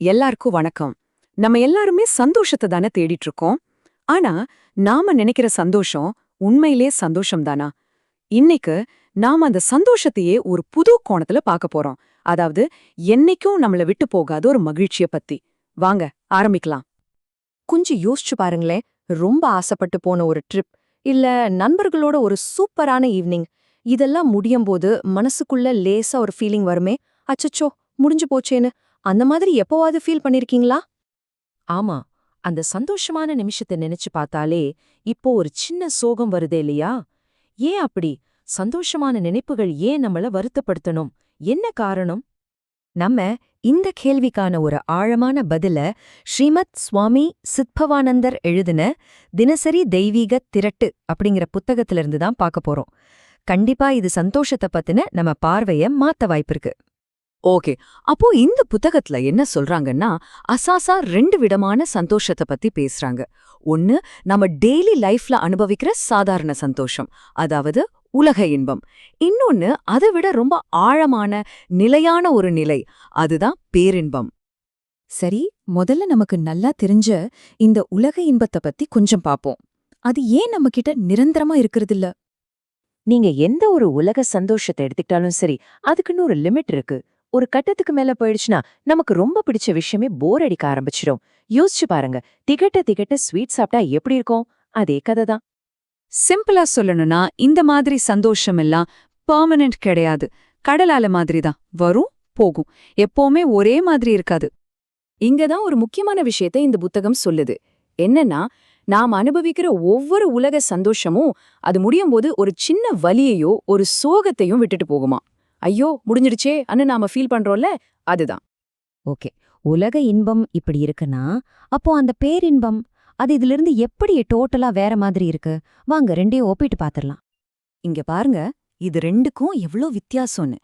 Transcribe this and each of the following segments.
எல்லாருக்கும் வணக்கம். நம்ம எல்லாருமே சந்தோஷத்தை தானே தேடிட்டு இருக்கோம் ஆனா நாம நினைக்கிற சந்தோஷம் உண்மையிலே சந்தோஷம் தானா இன்னைக்கு நாம அந்த சந்தோஷத்தையே ஒரு புது கோணத்துல பார்க்க போறோம். அதாவது என்னைக்கும் நம்மள விட்டு போகாத ஒரு மகிழ்ச்சிய பத்தி. வாங்க ஆரம்பிக்கலாம். கொஞ்சம் யோசிச்சு பாருங்களேன். ரொம்ப ஆசைப்பட்டு போன ஒரு ட்ரிப் இல்ல நண்பர்களோட ஒரு சூப்பரான ஈவினிங் இதெல்லாம் முடியும் போது மனசுக்குள்ள லேசா ஒரு ஃபீலிங் வருமே. அச்சச்சோ முடிஞ்சு போச்சேன்னு அந்த மாதிரி எப்போவாது ஃபீல் பண்ணிருக்கீங்களா? ஆமா அந்த சந்தோஷமான நிமிஷத்தை நினைச்சு பார்த்தாலே இப்போ ஒரு சின்ன சோகம் வருதே இல்லையா? ஏன் அப்படி? சந்தோஷமான நினைப்புகள் ஏன் நம்மள வருத்தப்படுத்தணும்? என்ன காரணம்? நம்ம இந்த கேள்விக்கான ஒரு ஆழமான பதில ஸ்ரீமத் சுவாமி சித்பவானந்தர் எழுதின தினசரி தெய்வீக திரட்டு அப்படிங்கிற புத்தகத்திலிருந்து தான் பார்க்க போறோம். கண்டிப்பா இது சந்தோஷத்தை பத்தின நம்ம பார்வைய மாத்த வாய்ப்பிருக்கு ஓகே. அப்போ இந்த புத்தகத்துல என்ன சொல்றாங்கன்னா அசாசா ரெண்டு விதமான சந்தோஷத்தை பத்தி பேசுறாங்க. ஒன்னு நம்ம டெய்லி லைஃப்ல அனுபவிக்கிற சாதாரண சந்தோஷம் அதாவது உலக இன்பம். இன்னொன்னு அதை விட ரொம்ப ஆழமான நிலையான ஒரு நிலை அதுதான் பேரின்பம். சரி முதல்ல நமக்கு நல்லா தெரிஞ்ச இந்த உலக இன்பத்தை பத்தி கொஞ்சம் பாப்போம். அது ஏன் நம்ம கிட்ட நிரந்தரமா இருக்கிறதில்ல? நீங்க எந்த ஒரு உலக சந்தோஷத்தை எடுத்துக்கிட்டாலும் சரி அதுக்குன்னு ஒரு லிமிட் இருக்கு. ஒரு கட்டத்துக்கு மேல போயிடுச்சுன்னா நமக்கு ரொம்ப பிடிச்ச விஷயமே போர் அடிக்க ஆரம்பிச்சிடும் யோசிச்சு பாருங்க திகட்ட திகட்ட ஸ்வீட் சாப்பிட்டா எப்படி இருக்கும்? அதே கதை தான். சிம்பிளா சொல்லணும்னா இந்த மாதிரி சந்தோஷம் எல்லாம் பெர்மனன்ட் கிடையாது. கடலால மாதிரி தான். வரும் போகும். எப்பவுமே ஒரே மாதிரி இருக்காது. இங்கதான் ஒரு முக்கியமான விஷயத்தை இந்த புத்தகம் சொல்லுது. என்னன்னா நாம் அனுபவிக்கிற ஒவ்வொரு உலக சந்தோஷமும் அது முடியும் போது ஒரு சின்ன வலியையோ ஒரு சோகத்தையும் விட்டுட்டு போகுமா? ஐயோ முடிஞ்சிடுச்சே அன்னு நாம ஃபீல் பண்றோம்ல அதுதான். ஓகே. உலக இன்பம் இப்படி இருக்குன்னா அப்போ அந்த பேரின்பம் அது இதிலிருந்து எப்படி டோட்டலா வேற மாதிரி இருக்கு? வாங்க ரெண்டையும் ஒப்பிட்டு பாத்திரலாம். இங்க பாருங்க இது ரெண்டுக்கும் எவ்ளோ வித்தியாசம்னு.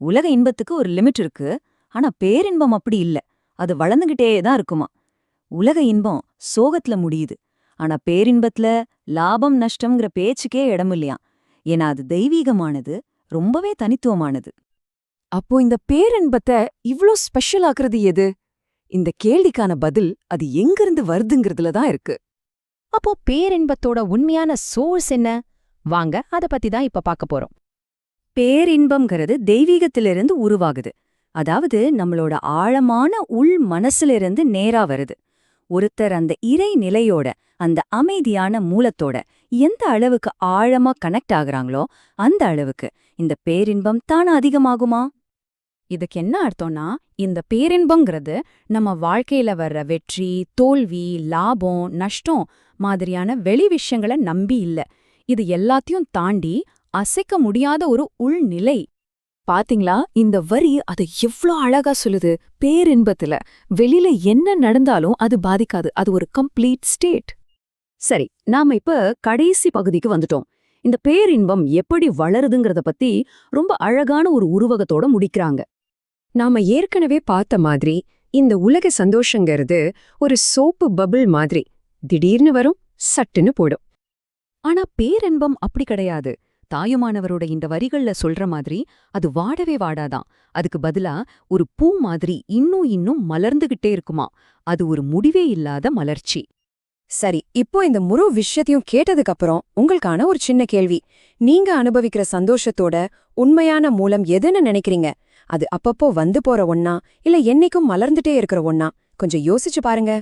உலக இன்பத்துக்கு ஒரு லிமிட் இருக்கு ஆனா பேரின்பம் அப்படி இல்ல. அது வளர்ந்துகிட்டே தான் இருக்குமா. உலக இன்பம் சோகத்துல முடியுது ஆனா பேரின்பத்துல லாபம் நஷ்டம்ங்கிற பேச்சுக்கே இடமில்லையா ஏன்னா அது தெய்வீகமானது ரொம்பவே தனித்துவமானது. அப்போ இந்த பேரன்பத்தை இவ்ளோ ஸ்பெஷல் ஆக்குறது எது? இந்த கேள்விக்கான பதில் அது எங்கிருந்து வருதுங்கிறதுல தான் இருக்கு. அப்போ பேரின்பத்தோட உண்மையான சோர்ஸ் என்ன? வாங்க அத பத்தி தான் இப்ப பார்க்க போறோம். பேரின்பம்ங்கிறது தெய்வீகத்திலிருந்து உருவாகுது. அதாவது நம்மளோட ஆழமான உள் மனசிலிருந்து நேரா வருது. ஒருத்தர் அந்த இறை நிலையோட அந்த அமைதியான மூலத்தோட எந்த அளவுக்கு ஆழமா கனெக்ட் ஆகுறாங்களோ அந்த அளவுக்கு இந்த பேரின்பம் தான அதிகமாகுமா? இதுக்கு என்ன அர்த்தம்னா இந்த பேரின்பங்கிறது நம்ம வாழ்க்கையில வர்ற வெற்றி தோல்வி லாபம் நஷ்டம் மாதிரியான வெளி விஷயங்களை நம்பி இல்ல. இது எல்லாத்தையும் தாண்டி அசைக்க முடியாத ஒரு உள்நிலை பாத்தீங்களா? இந்த வரி அதை எவ்ளோ அழகா சொல்லுது. பேரின்பத்துல. வெளியில என்ன நடந்தாலும் அது பாதிக்காது. அது ஒரு கம்ப்ளீட் ஸ்டேட் சரி நாம இப்ப கடைசி பகுதிக்கு வந்துட்டோம். இந்த பேரின்பம் எப்படி வளருதுங்கிறத பத்தி ரொம்ப அழகான ஒரு உருவகத்தோட முடிக்கிறாங்க. நாம ஏற்கனவே பார்த்த மாதிரி இந்த உலக சந்தோஷங்கிறது ஒரு சோப்பு பபிள் மாதிரி. திடீர்னு வரும் சட்டுன்னு போடும் ஆனா பேரின்பம் அப்படி கிடையாது. தாயுமானவரோட இந்த வரிகள்ல சொல்ற மாதிரி அது வாடவே வாடாதான். அதுக்கு பதிலா ஒரு பூ மாதிரி இன்னும் இன்னும் மலர்ந்துகிட்டே இருக்குமா. அது ஒரு முடிவே இல்லாத மலர்ச்சி. சரி இப்போ இந்த முழு விஷயத்தையும் கேட்டதுக்கு அப்புறம் உங்களுக்கான ஒரு சின்ன கேள்வி. நீங்க அனுபவிக்கிற சந்தோஷத்தோட உண்மையான மூலம் எதுன்னு நினைக்கிறீங்க? அது அப்பப்போ வந்து போற ஒன்னா இல்ல என்னைக்கும் மலர்ந்துட்டே இருக்கிற ஒன்னா கொஞ்சம் யோசிச்சு பாருங்க.